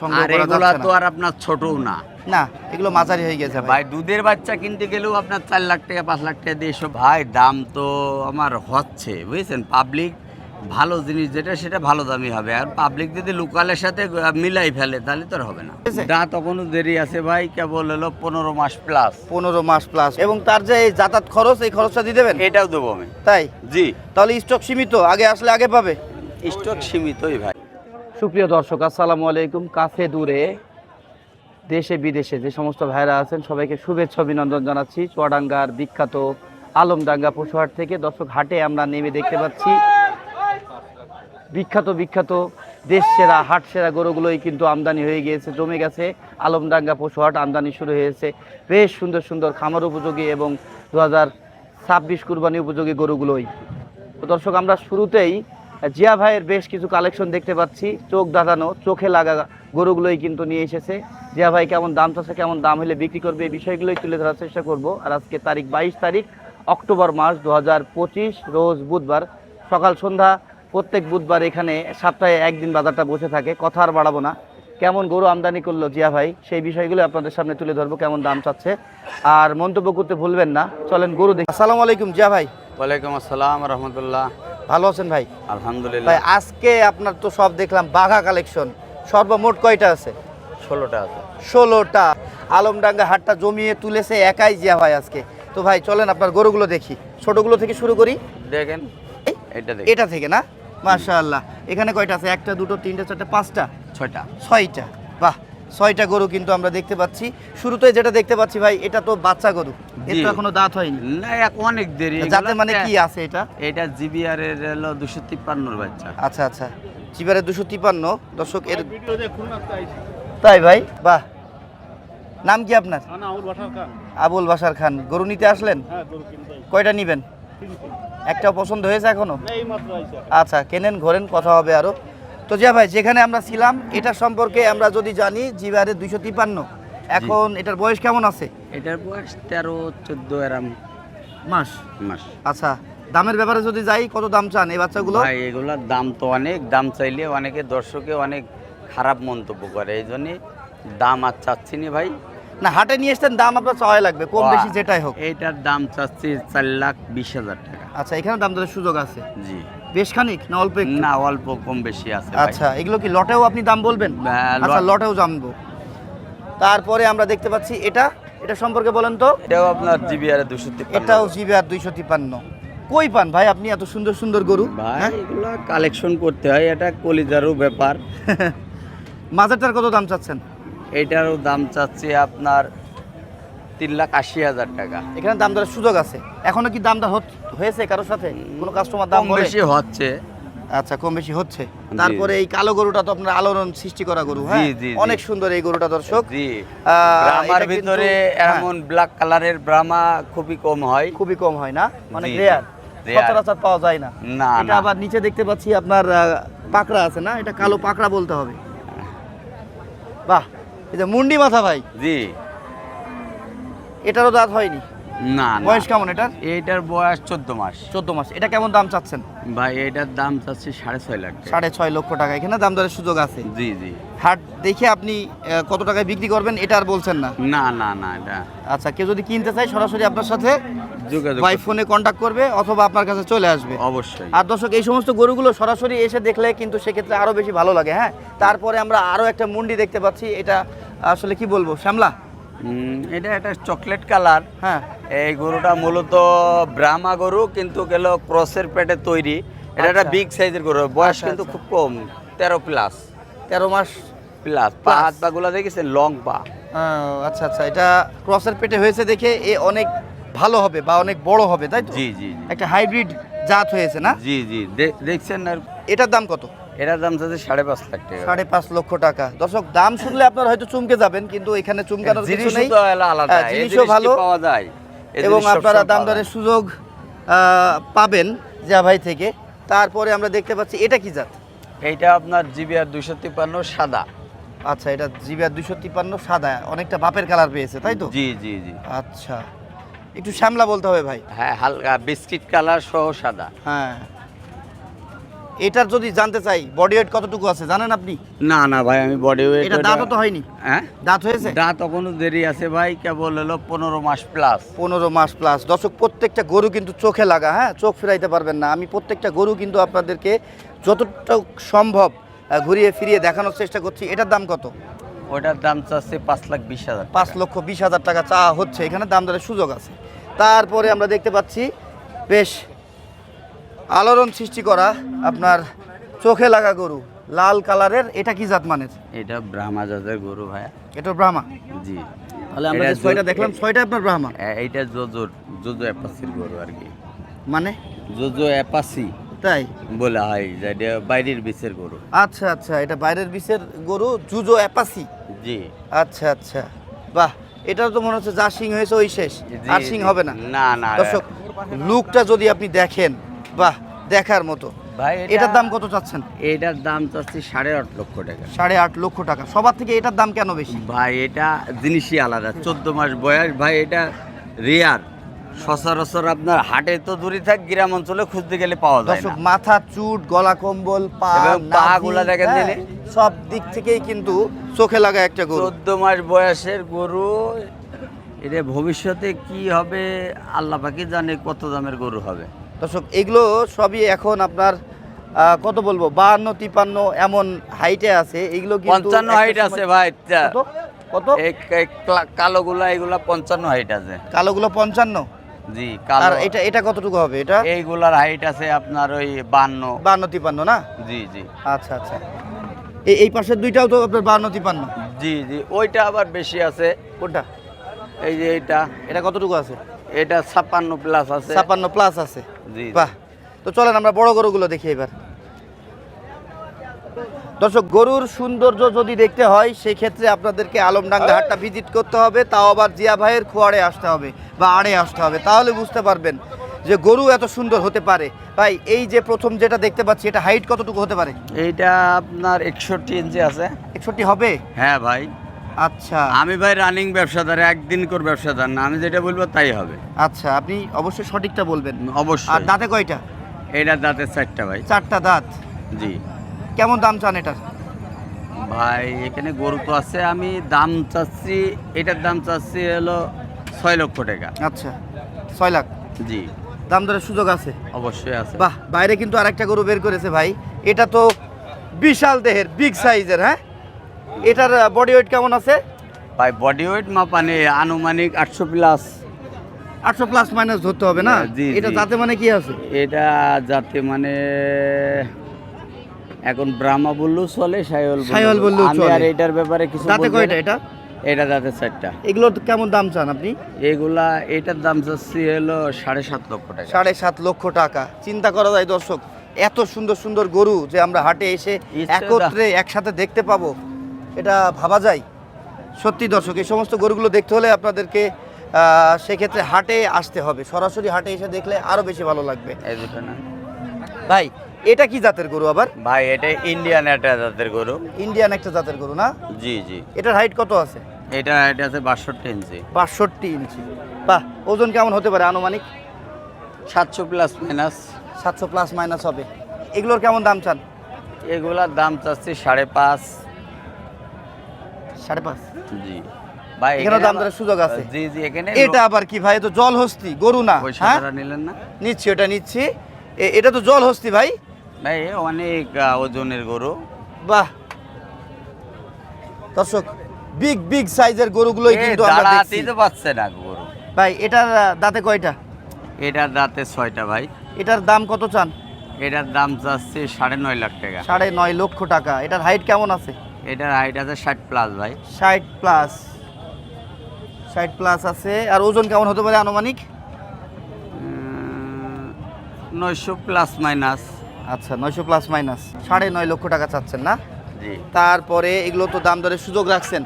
সংগ্রহ করা এগুলা তো না। আর আপনার ছোটও না। না এগুলো মাঝারি হয়ে গেছে ভাই। দুধের বাচ্চা কিনতে গেলেও আপনার চার লাখ টাকা পাঁচ লাখ টাকা দিয়ে এসব ভাই দাম তো আমার হচ্ছে বুঝেছেন? পাবলিক ভালো জিনিস যেটা সেটা ভালো দামি হবে। আর পাবলিক যদি লোকালের সাথে মিলাই ফেলে তাহলে তো হবে না। দাঁত তখনও দেরি আছে ভাই কেবল হলো পনেরো মাস প্লাস পনেরো মাস প্লাস এবং তার যে এই যাতায়াত খরচ এই খরচটা দিয়ে দেবেন? এটাও দেবো আমি। তাই? জি। তাহলে স্টক সীমিত আগে আসলে আগে পাবে? স্টক সীমিতই ভাই। সুপ্রিয় দর্শক, আসসালামু আলাইকুম। কাছে দূরে দেশে, বিদেশে যে সমস্ত ভাইরা আছেন, সবাইকে শুভেচ্ছা, অভিনন্দন জানাচ্ছি। চুয়াডাঙ্গার বিখ্যাত আলমডাঙ্গা পশুহাট থেকে দর্শক হাটে আমরা নেমে দেখতে পাচ্ছি। বিখ্যাত বিখ্যাত দেশ সেরা হাট সেরা গরুগুলোই কিন্তু আমদানি হয়ে গিয়েছে, জমে গেছে। আলমডাঙ্গা পশুহাট আমদানি শুরু হয়েছে। বেশ সুন্দর সুন্দর খামার উপযোগী এবং দু হাজার ছাব্বিশ কুরবানি উপযোগী গরুগুলোই। দর্শক, আমরা শুরুতেই জিয়া ভাইয়ের বেশ কিছু কালেকশন দেখতে পাচ্ছি। চোখ দাঁড়ানো চোখে লাগা গরুগুলোই কিন্তু নিয়ে এসেছে। জিয়া ভাই কেমন দাম চাচ্ছে কেমন দাম হলে বিক্রি করবে এই বিষয়গুলোই তুলে ধরার চেষ্টা করব। আর আজকে তারিখ বাইশ তারিখ অক্টোবর মাস দু হাজার পঁচিশ রোজ বুধবার। সকাল সন্ধ্যা প্রত্যেক বুধবার এখানে সপ্তাহে একদিন বাজারটা বসে থাকে কথা আর বাড়াবো না। কেমন গরু আমদানি করল জিয়া ভাই সেই বিষয়গুলো আপনাদের সামনে তুলে ধরবো কেমন দাম চাচ্ছে। আর মন্তব্য করতে ভুলবেন না চলেন গরু দেখি। আসসালামু আলাইকুম জিয়া ভাই। ওয়ালাইকুম আসসালাম রহমতুল্লাহ। ভালো আছেন ভাই? আলহামদুলিল্লাহ। ভাই আজকে আপনার তো সব দেখলাম বাঘা কালেকশন সর্বমোট কয়টা আছে? ষোলোটা আছে। ষোলোটা। আলমডাঙ্গা হাটটা জমিয়ে তুলেছে একাই জিয়া ভাই আজকে। তো ভাই চলেন আপনার গরুগুলো দেখি। ছোটগুলো থেকে শুরু করি। দেখেন এটা এটা থেকে না? মাশাআল্লাহ। এখানে কয়টা আছে? একটা দুটো তিনটা চারটা পাঁচটা? ছয়টা। ছয়টা। বাহ! ছয়টা গরু কিন্তু আমরা দেখতে পাচ্ছি। শুরুতে যেটা দেখতে পাচ্ছি ভাই এটা তো বাচ্চা গরু। এর জি। এখনও দাঁত হয়নি। না এক অনেক দেরি। যাতে মানে কি আছে এটা? এটা জিবিআর এর হলো দুশো তিপ্পান্নর বাচ্চা। আচ্ছা আচ্ছা। চিবারে দুশো তিপ্পান্ন। দর্শক এর তাই ভাই? বাহ। নাম কি আপনার? আবুল বাসার খান। গরু নিতে আসলেন? কয়টা নিবেন? একটা পছন্দ হয়েছে এখনও? আচ্ছা কেনেন ঘোরেন কথা হবে আরও। তো জিয়া ভাই যেখানে আমরা ছিলাম এটা সম্পর্কে আমরা যদি জানি জিবারে দুইশো তিপান্ন। এখন এটার বয়স কেমন আছে? এটার বয়স তেরো চোদ্দ এরাম। মাস? মাস। আচ্ছা দামের ব্যাপারে যদি যাই কত দাম চান এই বাচ্চাগুলো? ভাই এগুলার দাম তো অনেক। দাম চাইলে অনেকে দর্শকে অনেক খারাপ মন্তব্য করে। এই জন্যে দাম আর চাচ্ছি নি ভাই। না হাটে নিয়ে এসছেন দাম আপনার চাওয়াই লাগবে। কম বেশি যেটাই হোক। এইটার দাম চাচ্ছি চার লাখ বিশ হাজার টাকা। আচ্ছা এখানে দাম দরের সুযোগ আছে। জি। বেশ খানিক না অল্প না অল্প কম বেশি আছে আচ্ছা এগুলো কি লটেও আপনি দাম বলবেন? হ্যাঁ, আচ্ছা লটেও জানব। তারপরে আমরা দেখতে পাচ্ছি এটা? এটা সম্পর্কে বলেন তো। এটাও আপনার জিবিআর দুশো এটাও জিবি আর দুইশো তিপ্পান্ন। কই পান ভাই আপনি এত সুন্দর সুন্দর গরু? ভাই হ্যাঁ? এগুলো কালেকশন করতে হয় এটা কলিজারও ব্যাপার। মাজারটার কত দাম চাচ্ছেন? এটারও দাম চাচ্ছি আপনার তিন লাখ আশি হাজার টাকা। এখানে দাম দরের সুযোগ আছে। এখনও কি দাম হয়েছে কারোর সাথে? কোনো কাস্টমার দাম বেশি হচ্ছে। আচ্ছা কম বেশি হচ্ছে। তারপরে এই কালো গরুটা তো আপনার আলোড়ন সৃষ্টি করা গরু হ্যাঁ। অনেক সুন্দর এই গরুটা দর্শক। জি। ব্রাহ্মার ভিতরে হ্যাঁ, এমন ব্ল্যাক কালারের ব্রাহ্মা খুবই কম হয়। খুবই কম হয় না? মানে রেয়ার সচরাচর পাওয়া যায় না। না এটা আবার নিচে দেখতে পাচ্ছি আপনার পাকড়া আছে না? এটা কালো পাকড়া বলতে হবে। বাহ যে মুন্ডি মাথা ভাই। জি। এটারও দাঁত হয়নি? না বয়স কেমন এটার? এইটার বয়স চোদ্দ মাস। চোদ্দ মাস। এটা কেমন দাম চাচ্ছেন? ভাই এটার দাম চাচ্ছি সাড়ে ছয় লাখ সাড়ে ছয় লক্ষ টাকা। এখানে দাম দরের সুযোগ আছে। জি জি। হাট দেখে আপনি কত টাকায় বিক্রি করবেন এটা আর বলছেন না। না না না এটা। আচ্ছা কেউ যদি কিনতে চায় সরাসরি আপনার সাথে বাই ফোনে কন্ট্যাক্ট করবে অথবা আপনার কাছে চলে আসবে। অবশ্যই। আর দর্শক এই সমস্ত গরুগুলো সরাসরি এসে দেখলে কিন্তু সেক্ষেত্রে আরও বেশি ভালো লাগে হ্যাঁ? তারপরে আমরা আরও একটা মুন্ডি দেখতে পাচ্ছি। এটা আসলে কি বলব? শ্যামলা? এটা একটা চকলেট কালার হ্যাঁ? এই গরুটা মূলত ব্রাহ্মা গরু কিন্তু গেল ক্রসের পেটে তৈরি। এটা একটা আচ্ছা। বিগ সাইজের গরু বয়স আচ্ছা, কিন্তু আচ্ছা। খুব কম তেরো প্লাস তেরো মাস প্লাস পা হাত পা গুলা দেখেছেন লং পা আচ্ছা আচ্ছা এটা ক্রসের পেটে হয়েছে দেখে এ অনেক ভালো হবে বা অনেক বড় হবে তাই তো? জি জি। একটা হাইব্রিড জাত হয়েছে না? জি জি দেখছেন এটার দাম কত? এটার দাম চাচ্ছে সাড়ে পাঁচ লাখ টাকা। সাড়ে পাঁচ লক্ষ টাকা। দর্শক দাম শুনলে আপনার হয়তো চমকে যাবেন কিন্তু এখানে চমকানোর কিছু জিনিসও নেই আলাদা। হ্যাঁ, জিনিসও ভালো। পাওয়া যায়? এবং আপনারা দাম দরের সুযোগ পাবেন যা ভাই থেকে। তারপরে আমরা দেখতে পাচ্ছি এটা কি জাত? এইটা আপনার জিবিআর দুইশো তিপ্পান্ন সাদা। আচ্ছা এটা জিবিআর দুইশো তিপ্পান্ন সাদা। অনেকটা বাপের কালার পেয়েছে তাই তো? জি জি জি। আচ্ছা। একটু শ্যামলা বলতে হবে ভাই। হ্যাঁ হালকা বিস্কিট কালার সহ সাদা। হ্যাঁ। এটার যদি জানতে চাই বডি ওয়েট কতটুকু আছে জানেন আপনি? না না ভাই আমি বডি ওয়েট এটা দাঁতও তো হয়নি। হ্যাঁ? দাঁত হয়েছে? দাঁত এখনও দেরি আছে ভাই কেবল হলো পনেরো মাস প্লাস পনেরো মাস প্লাস দর্শক প্রত্যেকটা গরু কিন্তু চোখে লাগা হ্যাঁ? চোখ ফিরাইতে পারবেন না। আমি প্রত্যেকটা গরু কিন্তু আপনাদেরকে যতটা সম্ভব ঘুরিয়ে ফিরিয়ে দেখানোর চেষ্টা করছি। এটার দাম কত? ওটার দাম চাচ্ছে পাঁচ লাখ বিশ হাজার পাঁচ লক্ষ বিশ হাজার টাকা চাওয়া হচ্ছে। এখানে দাম দরের সুযোগ আছে। তারপরে আমরা দেখতে পাচ্ছি বেশ আলোড়ন সৃষ্টি করা আপনার চোখে লাগা গরু লাল কালারের এটা কি জাত মানের? এটা ব্রাহ্মা জাতের গরু ভাইয়া। এটা ব্রাহ্মা? জি। তাহলে আমরা যে ছয়টা দেখলাম ছয়টা আপনার ব্রাহ্মা? এইটা জোজোর জোজো অ্যাপাসির গরু আর কি। মানে? জোজো অ্যাপাসি তাই? বলা হয় যেটা বাইরের বিচের গরু। আচ্ছা আচ্ছা এটা বাইরের বিষের গরু জুজো অ্যাপাসি? জি। আচ্ছা আচ্ছা। বাহ এটা তো মনে হচ্ছে যা সিং হয়েছে ওই শেষ। আর সিং হবে না। না না দর্শক লুকটা যদি আপনি দেখেন বাহ দেখার মতো। ভাই এটার দাম কত চাচ্ছেন? এটার দাম চাচ্ছি সাড়ে আট লক্ষ টাকা। সাড়ে আট লক্ষ টাকা। সবার থেকে এটার দাম কেন বেশি? ভাই এটা জিনিসই আলাদা। চোদ্দ মাস বয়স ভাই এটা রেয়ার সচরাচর আপনার হাটে তো দূরে থাক গ্রাম অঞ্চলে খুঁজতে গেলে পাওয়া যায় না। মাথা চুট গলা কম্বল পা এবং নাভি, দেখেন হ্যাঁ, দিলে? সব দিক থেকেই কিন্তু চোখে লাগা একটা গরু। চোদ্দ মাস বয়সের গরু এটা ভবিষ্যতে কি হবে আল্লাহ পাকি জানে কত দামের গরু হবে। দর্শক এগুলো সবই এখন আপনার কত বলব? বাহান্ন তিপান্ন এমন হাইটে আছে। এগুলো পঞ্চান্ন হাইট আছে ভাই কত? কালোগুলা এগুলা পঞ্চান্ন হাইট আছে। কালোগুলো পঞ্চান্ন? জি আর এটা এটা কতটুকু হবে এটা? এইগুলার হাইট আছে আপনার ওই বান্ন। বাহান্ন তিপান্ন না? জি জি। আচ্ছা আচ্ছা। এই এই পাশের দুইটাও তো আপনার বাহান্ন তিপান্ন জি জি। ওইটা আবার বেশি আছে। কোনটা? এই যে এটা এটা কতটুকু আছে? এটা ছাপ্পান্ন প্লাস আছে। ছাপান্ন প্লাস আছে। জি বাহ। তো চলেন আমরা বড় গরুগুলো দেখি এবার। দর্শক গরুর সৌন্দর্য যদি দেখতে হয় সেই ক্ষেত্রে আপনাদেরকে আলমডাঙ্গা হাটটা ভিজিট করতে হবে তাও আবার জিয়া ভাইয়ের খোয়াড়ে আসতে হবে বা আড়ে আসতে হবে। তাহলে বুঝতে পারবেন যে গরু এত সুন্দর হতে পারে। ভাই এই যে প্রথম যেটা দেখতে পাচ্ছি এটা হাইট কতটুকু হতে পারে? এইটা আপনার একষট্টি ইঞ্চি আছে। একষট্টি হবে? হ্যাঁ ভাই। আচ্ছা। আমি ভাই রানিং ব্যবসাদার একদিন কর ব্যবসাদার না আমি যেটা বলব তাই হবে। আচ্ছা আপনি অবশ্যই সঠিকটা বলবেন। আর দাঁতে কয়টা? এইটা দাঁতের চারটা ভাই। চারটা দাঁত। জি। কেমন দাম চান এটার? ভাই এখানে গরু তো আছে আমি দাম চাচ্ছি এটার দাম চাচ্ছি হলো ছয় লক্ষ টাকা। আচ্ছা ছয় লাখ। জি। দাম দরের সুযোগ আছে? অবশ্যই আছে। বাহ বাইরে কিন্তু আরেকটা গরু বের করেছে ভাই। এটা তো বিশাল দেহের বিগ সাইজের হ্যাঁ? এটার বডি ওয়েট কেমন আছে? ভাই বডি ওয়েট মাপানে আনুমানিক আটশো প্লাস আটশো প্লাস মাইনাস ধরতে হবে না? হ্যাঁ, জি, এটা। যাতে মানে কি আছে? এটা যাতে মানে এখন ব্রাহ্মা বললেও চলে বললেও আমি চলে। আর এটার ব্যাপারে কিছু দাঁতে কয়টা এটা? এটা দাঁতে চারটা। এগুলোর কেমন দাম চান আপনি? এগুলা এটার দাম চাচ্ছি হলো সাড়ে সাত লক্ষ টাকা। সাড়ে সাত লক্ষ টাকা। চিন্তা করা যায় দর্শক এত সুন্দর সুন্দর গরু যে আমরা হাটে এসে একত্রে একসাথে দেখতে পাবো। এটা ভাবা যায়। সত্যি দর্শক এই সমস্ত গরুগুলো দেখতে হলে আপনাদেরকে সেক্ষেত্রে হাটে আসতে হবে। সরাসরি হাটে এসে দেখলে আরও বেশি ভালো লাগবে। ভাই এটা কি জাতের গরু আবার? ভাই এটা ইন্ডিয়ান একটা জাতের গরু। ইন্ডিয়ান একটা জাতের গরু না? জি জি। এটার হাইট কত আছে? এটা এটা আছে বাষট্টি ইঞ্চি। বাষট্টি ইঞ্চি। বাহ ওজন কেমন হতে পারে আনুমানিক? সাতশো প্লাস মাইনাস সাতশো প্লাস মাইনাস হবে। এগুলোর কেমন দাম চান? এগুলার দাম চাচ্ছি সাড়ে পাঁচ। সাড়ে পাঁচ। জি। ভাই এখানে দাম আমার- দরের সুযোগ আছে। জি জি এখানে এটা আবার কি ভাই? তো জল হস্তি গরু না হ্যাঁ? পয়সাটা নিলেন না? নিচ্ছি ওটা নিচ্ছি। এটা তো জল হস্তি ভাই। ভাই অনেক ওজনের গরু। বাহ। দর্শক বিগ বিগ সাইজের গরুগুলোই কিন্তু আমরা দেখছি। পাচ্ছে না গরু। ভাই এটার দাঁতে কয়টা? এটার দাঁতে ছয়টা ভাই। এটার দাম কত চান? এটার দাম চাচ্ছে সাড়ে নয় লাখ টাকা। সাড়ে নয় লক্ষ টাকা। এটার হাইট কেমন আছে? এটার হাইট আছে ষাট প্লাস ভাই। ষাট প্লাস ষাট প্লাস আছে। আর ওজন কেমন হতে পারে আনুমানিক? নয়শো প্লাস মাইনাস আচ্ছা নয়শো প্লাস মাইনাস সাড়ে নয় লক্ষ টাকা চাচ্ছেন না? জি। তারপরে এগুলো তো দাম দরের সুযোগ রাখছেন।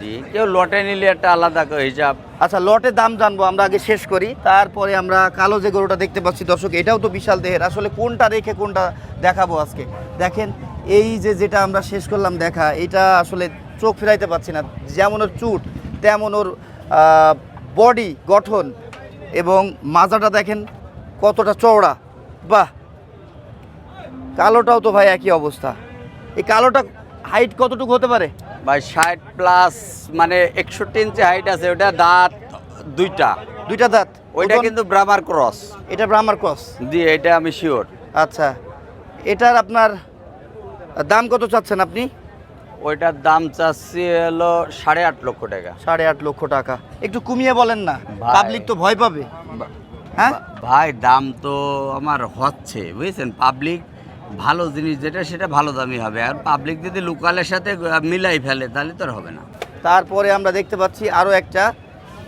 জি কেউ লটে নিলে একটা আলাদা করে হিসাব। আচ্ছা লটে দাম জানব আমরা আগে শেষ করি। তারপরে আমরা কালো যে গরুটা দেখতে পাচ্ছি দর্শক এটাও তো বিশাল দেহের। আসলে কোনটা রেখে কোনটা দেখাবো আজকে? দেখেন এই যে যেটা আমরা শেষ করলাম দেখা এটা আসলে চোখ ফেরাইতে পারছি না। যেমন ওর চুট তেমন ওর বডি গঠন এবং মাজাটা দেখেন কতটা চওড়া। বাহ! কালোটাও তো ভাই একই অবস্থা। এই কালোটা হাইট কতটুকু হতে পারে? ভাই ষাট প্লাস মানে একষট্টি ইঞ্চি হাইট আছে ওটা দাঁত দুইটা। দুইটা দাঁত? ওইটা কিন্তু ব্রামার ক্রস এটা ব্রামার ক্রস জি এটা আমি শিওর আচ্ছা। এটার আপনার দাম কত চাচ্ছেন আপনি? ওইটার দাম চাচ্ছি হলো সাড়ে আট লক্ষ টাকা। সাড়ে আট লক্ষ টাকা। একটু কমিয়ে বলেন না। পাবলিক তো ভয় পাবে। হ্যাঁ? ভাই দাম তো আমার হচ্ছে বুঝেছেন? পাবলিক ভালো জিনিস যেটা সেটা ভালো দামি হবে। আর পাবলিক যদি লোকালের সাথে মিলাই ফেলে তাহলে তো আর হবে না। তারপরে আমরা দেখতে পাচ্ছি আরও একটা।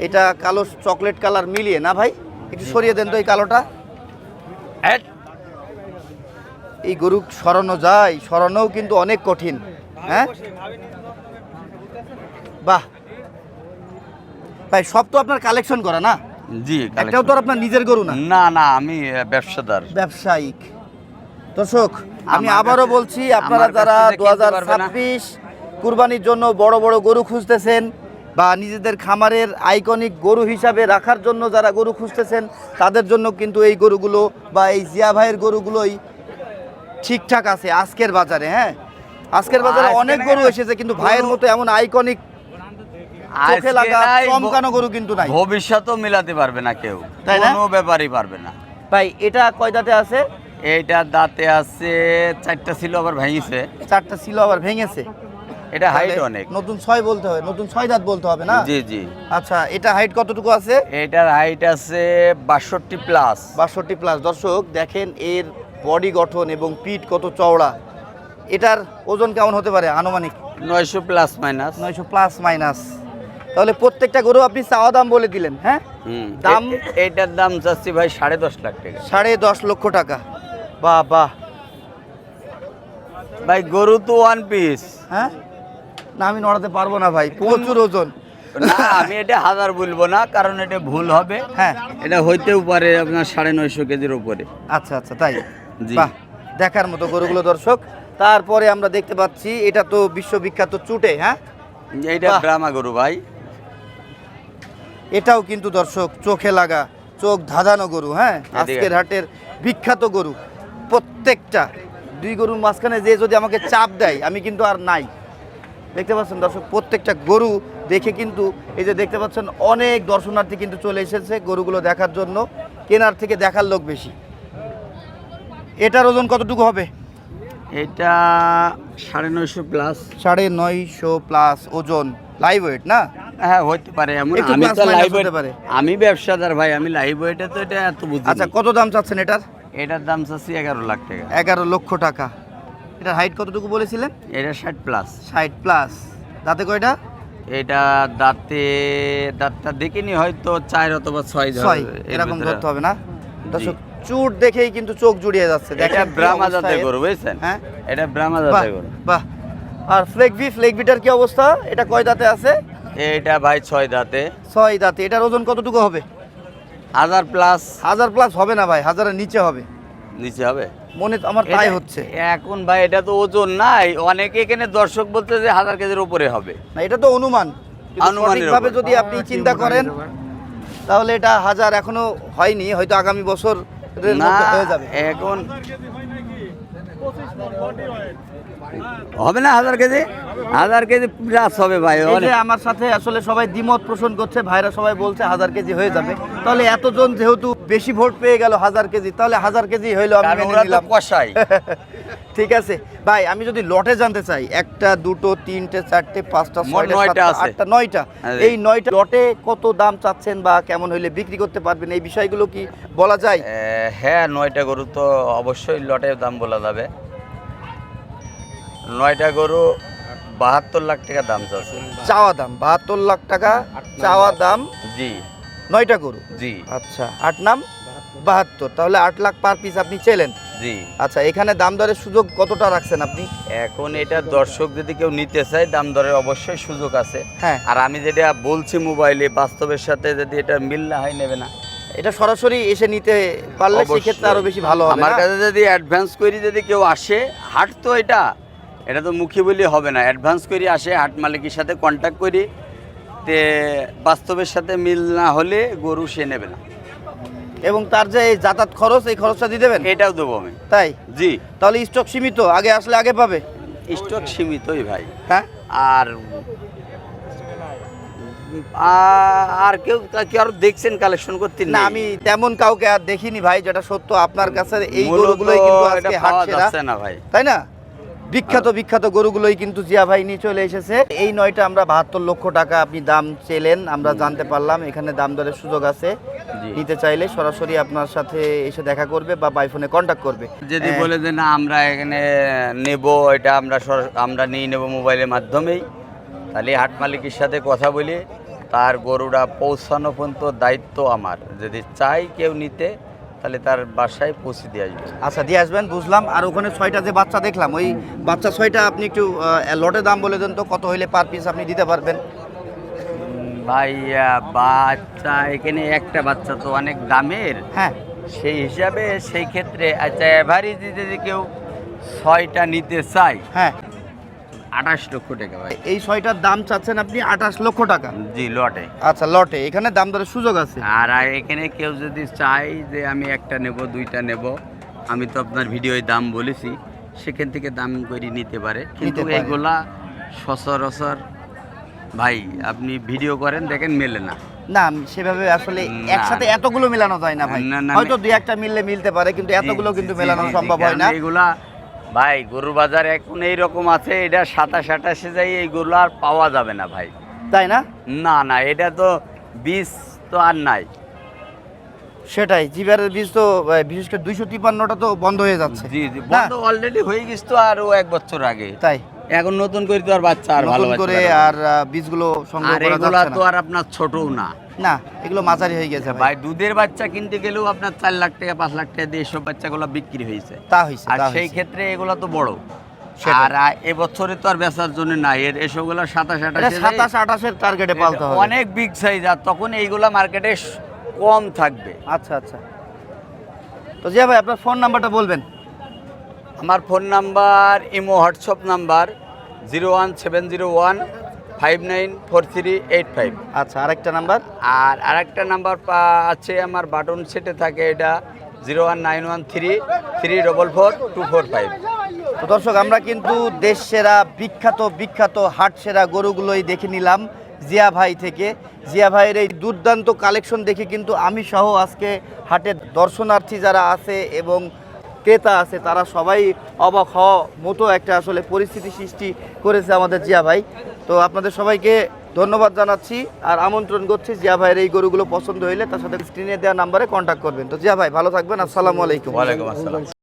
এটা কালো চকলেট কালার মিলিয়ে না ভাই? একটু সরিয়ে দেন তো এই কালোটা। এই গরু সরানো যায় সরানোও কিন্তু অনেক কঠিন হ্যাঁ? বাহ। ভাই সব তো আপনার কালেকশন করা না? জি একটাও তো আপনার নিজের গরু না? না না আমি ব্যবসাদার। ব্যবসায়িক। দর্শক আমি আবারও বলছি আপনারা যারা দু হাজার। ছাব্বিশ কুরবানির জন্য বড় বড় গরু খুঁজতেছেন বা নিজেদের খামারের আইকনিক গরু হিসাবে রাখার জন্য যারা গরু খুঁজতেছেন তাদের জন্য কিন্তু এই গরুগুলো বা এই জিয়া ভাইয়ের গরুগুলোই ঠিকঠাক আছে আজকের বাজারে হ্যাঁ? আজকের বাজারে অনেক গরু এসেছে কিন্তু ভাইয়ের মতো এমন আইকনিক চোখে লাগা চমকানো গরু কিন্তু নাই। ভবিষ্যতেও মিলাতে পারবে না কেউ। তাই না? কোনো ব্যাপারই পারবে না। ভাই এটা কয় দাঁতে আছে? এইটা দাঁতে আছে চারটা ছিল আবার ভেঙেছে। চারটা ছিল আবার ভেঙেছে। এটা হাইট অনেক। নতুন ছয় বলতে হবে নতুন ছয় দাঁত বলতে হবে না? জি জি। আচ্ছা এটা হাইট কতটুকু আছে? এটার হাইট আছে বাষট্টি প্লাস বাষট্টি প্লাস দর্শক দেখেন এর বডি গঠন এবং পিঠ কত চওড়া এটার ওজন কেমন হতে পারে আনুমানিক? নয়শো প্লাস মাইনাস। নয়শো প্লাস মাইনাস। তাহলে প্রত্যেকটা গরু আপনি চাওয়া দাম বলে দিলেন হ্যাঁ? দাম? এটার দাম চাচ্ছি ভাই সাড়ে দশ লাখ টাকা। সাড়ে দশ লক্ষ টাকা। বাহ বাহ ভাই গরু তো ওয়ান পিস হ্যাঁ? না আমি নড়াতে পারব না ভাই প্রচুর ওজন। না আমি এটা হাজার বলব না কারণ এটা ভুল হবে। হ্যাঁ। এটা হইতেও পারে আপনার সাড়ে নয়শো কেজির উপরে। আচ্ছা আচ্ছা তাই। বাহ দেখার মতো গরুগুলো দর্শক। তারপরে আমরা দেখতে পাচ্ছি এটা তো বিশ্ববিখ্যাত চুটে হ্যাঁ? এইটা বাহ। ব্রাহ্মা গরু ভাই। এটাও কিন্তু দর্শক চোখে লাগা চোখ ধাঁধানো গরু হ্যাঁ। আজকের হাটের বিখ্যাত গরু। প্রত্যেকটা দুই গরুর মাঝখানে যে যদি আমাকে চাপ দেয় আমি কিন্তু আর নাই। দেখতে পাচ্ছেন দর্শক প্রত্যেকটা গরু দেখে কিন্তু এই যে দেখতে পাচ্ছেন অনেক দর্শনার্থী কিন্তু চলে এসেছে গরুগুলো দেখার জন্য। কেনার থেকে দেখার লোক বেশি। এটার ওজন কতটুকু হবে? এটা সাড়ে নয়শো প্লাস সাড়ে নয়শো প্লাস ওজন। লাইভ ওয়েট না? হ্যাঁ হইতে পারে আমি তো লাইভ হতে পারে। আমি ব্যবসাদার ভাই আমি লাইভ ওয়েটে তো এটা এত বুঝি আচ্ছা কত দাম চাচ্ছেন এটার? এটার দাম চাচ্ছি এগারো লাখ টাকা। এগারো লক্ষ টাকা। এটার হাইট কতটুকু বলেছিলেন? এটা ষাট প্লাস ষাট প্লাস তাতে কয়টা? এটা দাঁতে দাঁতটা দেখিনি হয়তো চার অথবা ছয় ছয়। এরকম। ধরতে হবে না। দর্শক চুট দেখেই কিন্তু চোখ জুড়িয়ে যাচ্ছে। এটা দেখেন ব্রাহ্মা জাতের গরু বুঝছেন? হ্যাঁ? এটা ব্রাহ্মা জাতের গরু। বাহ। আর ফ্লেগবি ফ্লেগবিটার কি অবস্থা? এটা কয় দাঁতে আছে? এটা ভাই ছয় দাঁতে। ছয় দাঁতে। এটার ওজন কতটুকু হবে? হাজার প্লাস। হাজার প্লাস হবে না ভাই হাজারের নিচে হবে। নিচে হবে? মনে তো আমার তাই হচ্ছে। এখন ভাই এটা তো ওজন নাই। অনেকে এখানে দর্শক বলতে যে হাজার কেজির উপরে হবে। না এটা তো অনুমান। উপর। যদি আপনি চিন্তা করেন তাহলে এটা হাজার এখনও হয়নি। হয়তো আগামী বছর না এখন হবে না হাজার কেজি? হাজার কেজি প্লাস হবে ভাই এই আমার সাথে আসলে সবাই দ্বিমত পোষণ করছে ভাইরা সবাই বলছে হাজার কেজি হয়ে যাবে। তাহলে এতজন যেহেতু বেশি ভোট পেয়ে গেল হাজার কেজি তাহলে হাজার কেজি হইল আমি মেনে নিলাম। কষাই। ঠিক আছে। ভাই আমি যদি লটে জানতে চাই একটা দুটো তিনটে চারটে পাঁচটা ছয়টা আটটা নয়টা। হ্যাঁ। এই নয়টা লটে কত দাম চাচ্ছেন বা কেমন হইলে বিক্রি করতে পারবেন? এই বিষয়গুলো কি বলা যায়? হ্যাঁ নয়টা গরু তো অবশ্যই লটের দাম বলা যাবে। নয়টা গরু বাহাত্তর লাখ টাকা দাম চাচ্ছে। চাওয়া দাম বাহাত্তর লাখ টাকা চাওয়া দাম। জি। নয়টা গরু? জি। আচ্ছা আট নাম? বাহাত্তর। তাহলে আট লাখ পার পিস আপনি চেলেন। জি। আচ্ছা এখানে দাম দরের সুযোগ কতটা রাখছেন আপনি? এখন এটা দর্শক যদি কেউ নিতে চায় দাম দরের অবশ্যই সুযোগ আছে। হ্যাঁ। আর আমি যেটা বলছি মোবাইলে বাস্তবের সাথে যদি এটা মিল না হয় নেবে না। এটা সরাসরি এসে নিতে পারলে সেক্ষেত্রে আরও বেশি ভালো হবে আমার কাছে যদি অ্যাডভান্স করি যদি কেউ আসে হাট তো এটা এটা তো মুখে বলি হবে না। অ্যাডভান্স করি আসে হাট মালিকের সাথে কন্ট্যাক্ট করি তে বাস্তবের সাথে মিল না হলে গরু সে নেবে না। এবং তার যে এই যাতায়াত খরচ এই খরচটা দিয়ে দেবেন? এটাও দেবো আমি। তাই? জি। তাহলে স্টক সীমিত আগে আসলে আগে পাবে? স্টক সীমিতই ভাই। হ্যাঁ? আর আর কেউ কেউ আর দেখছেন কালেকশন করতে না আমি তেমন কাউকে আর দেখিনি ভাই যেটা সত্য। আপনার কাছে এই গরুগুলোই কিন্তু আজকে হাট সেরা। না ভাই। তাই না? বিখ্যাত বিখ্যাত গরুগুলোই কিন্তু জিয়া ভাই নিয়ে চলে এসেছে। এই নয়টা আমরা বাহাত্তর লক্ষ টাকা আপনি দাম চেলেন আমরা জানতে পারলাম এখানে দাম দরের সুযোগ আছে। নিতে চাইলে সরাসরি আপনার সাথে এসে দেখা করবে বা বাইফোনে কন্ট্যাক্ট করবে। যদি হ্যাঁ, বলে যে না আমরা এখানে নেব এটা আমরা আমরা নিয়ে নেব মোবাইলের মাধ্যমেই তাহলে হাট মালিকের সাথে কথা বলি তার গরুটা পৌঁছানো পর্যন্ত দায়িত্ব আমার। যদি চাই কেউ নিতে তাহলে তার বাসায় পৌঁছে দিয়ে আসবে। আচ্ছা দিয়ে আসবেন বুঝলাম। আর ওখানে ছয়টা যে বাচ্চা দেখলাম ওই বাচ্চা ছয়টা আপনি একটু লটে দাম বলে দেন তো কত হইলে পার পিস আপনি দিতে পারবেন? উম, ভাই বাচ্চা এখানে একটা বাচ্চা তো অনেক দামের। হ্যাঁ। সেই হিসাবে সেই ক্ষেত্রে আচ্ছা এভারেজ যদি কেউ ছয়টা নিতে চাই হ্যাঁ। আঠাশ লক্ষ টাকা ভাই। এই ছয়টার দাম চাচ্ছেন আপনি আঠাশ লক্ষ টাকা? জি লটে। আচ্ছা লটে। এখানে দাম দরের সুযোগ আছে? আর এখানে কেউ যদি চাই যে আমি একটা নেব দুইটা নেব আমি তো আপনার ভিডিওয় দাম বলেছি সেখান থেকে দাম করে নিতে পারে। কিন্তু পারে। এইগুলা সচরাচর ভাই আপনি ভিডিও করেন দেখেন মেলে না। না সেভাবে আসলে একসাথে এতগুলো মেলানো যায় না ভাই। হয়তো দুই একটা মিললে মিলতে পারে কিন্তু এতগুলো কিন্তু মেলানো সম্ভব হয় না। এইগুলা ভাই গরুর বাজার এখন এইরকম আছে এটা সাতাশ আঠাশে যাই এইগুলো আর পাওয়া যাবে না ভাই। তাই না? না না এটা তো বীজ তো আর নাই। সেটাই জিবারের বীজ তো বিশেষ করে দুইশো তিপ্পান্নটা তো বন্ধ হয়ে যাচ্ছে। জি জি বন্ধ অলরেডি হয়ে গেছে তো আরও এক বছর আগে। তাই। এখন নতুন করে তো আর বাচ্চা আর ভালো করে আর বীজগুলো সংগ্রহ করা আর করা এগুলা যাচ্ছে তো আর আপনার ছোটও না। না এগুলো মাঝারি হয়ে গেছে ভাই। দুধের বাচ্চা কিনতে গেলেও আপনার চার লাখ টাকা পাঁচ লাখ টাকা দিয়ে এসব বাচ্চাগুলো বিক্রি হয়েছে। তা হয়েছে আর সেই ক্ষেত্রে এগুলো তো বড়। আর এবছরে তো আর বেচার জন্য নাই। এর এসবগুলো সাতাশ আঠাশ সাতাশ আঠাশের টার্গেটে পালতে হবে। অনেক বিগ সাইজ আর তখন এইগুলা মার্কেটে কম থাকবে। আচ্ছা আচ্ছা। তো জিয়া ভাই আপনার ফোন নাম্বারটা বলবেন। আমার phone number imo WhatsApp number zero one seven zero one five nine four three eight five আচ্ছা আরেকটা নাম্বার? আর আরেকটা নাম্বার আছে আমার বাটন সেটে থাকে এটা zero one nine one three three double four two four five তো দর্শক আমরা কিন্তু দেশ সেরা বিখ্যাত বিখ্যাত হাট সেরা গরুগুলোই দেখে নিলাম জিয়া ভাই থেকে। জিয়া ভাইয়ের এই দুর্দান্ত কালেকশন দেখে কিন্তু আমি সহ আজকে হাটের দর্শনার্থী যারা আছে এবং ক্রেতা আছে তারা সবাই অবাক হওয়া মতো একটা আসলে পরিস্থিতি সৃষ্টি করেছে আমাদের জিয়া ভাই। তো আপনাদের সবাইকে ধন্যবাদ জানাচ্ছি আর আমন্ত্রণ করছি জিয়া ভাইয়ের এই গরুগুলো পছন্দ হইলে তার সাথে স্ক্রিনে দেওয়া নাম্বারে কন্ট্যাক্ট করবেন। তো জিয়া ভাই, ভালো থাকবেন, আসসালামু আলাইকুম। ওয়ালাইকুম আসসালাম।